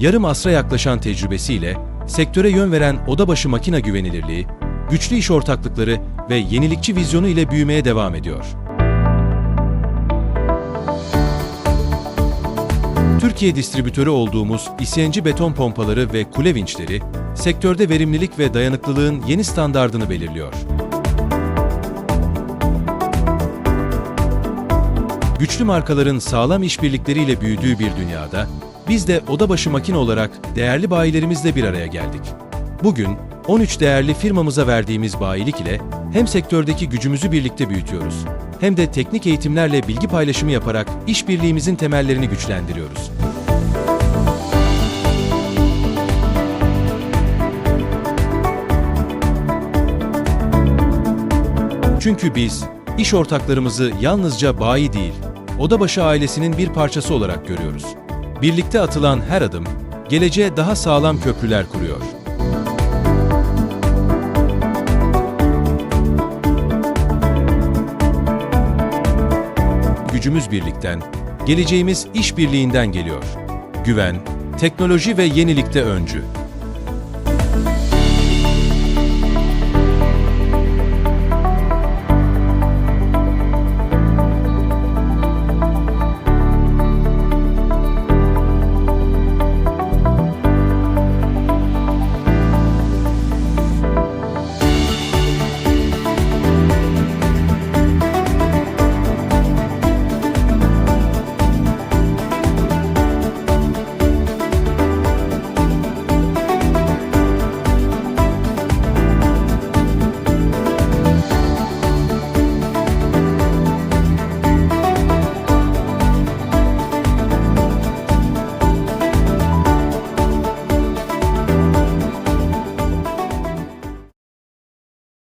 yarım asra yaklaşan tecrübesiyle sektöre yön veren odabaşı makina güvenilirliği, güçlü iş ortaklıkları ve yenilikçi vizyonu ile büyümeye devam ediyor. Türkiye distribütörü olduğumuz isyancı beton pompaları ve kule vinçleri, sektörde verimlilik ve dayanıklılığın yeni standardını belirliyor. Güçlü markaların sağlam işbirlikleriyle büyüdüğü bir dünyada, biz de odabaşı makine olarak değerli bayilerimizle bir araya geldik. Bugün 13 değerli firmamıza verdiğimiz bayilik ile hem sektördeki gücümüzü birlikte büyütüyoruz, hem de teknik eğitimlerle bilgi paylaşımı yaparak işbirliğimizin temellerini güçlendiriyoruz. Çünkü biz iş ortaklarımızı yalnızca bayi değil, odabaşı ailesinin bir parçası olarak görüyoruz. Birlikte atılan her adım geleceğe daha sağlam köprüler kuruyor. Gücümüz birlikten, geleceğimiz işbirliğinden geliyor. Güven, teknoloji ve yenilikte öncü.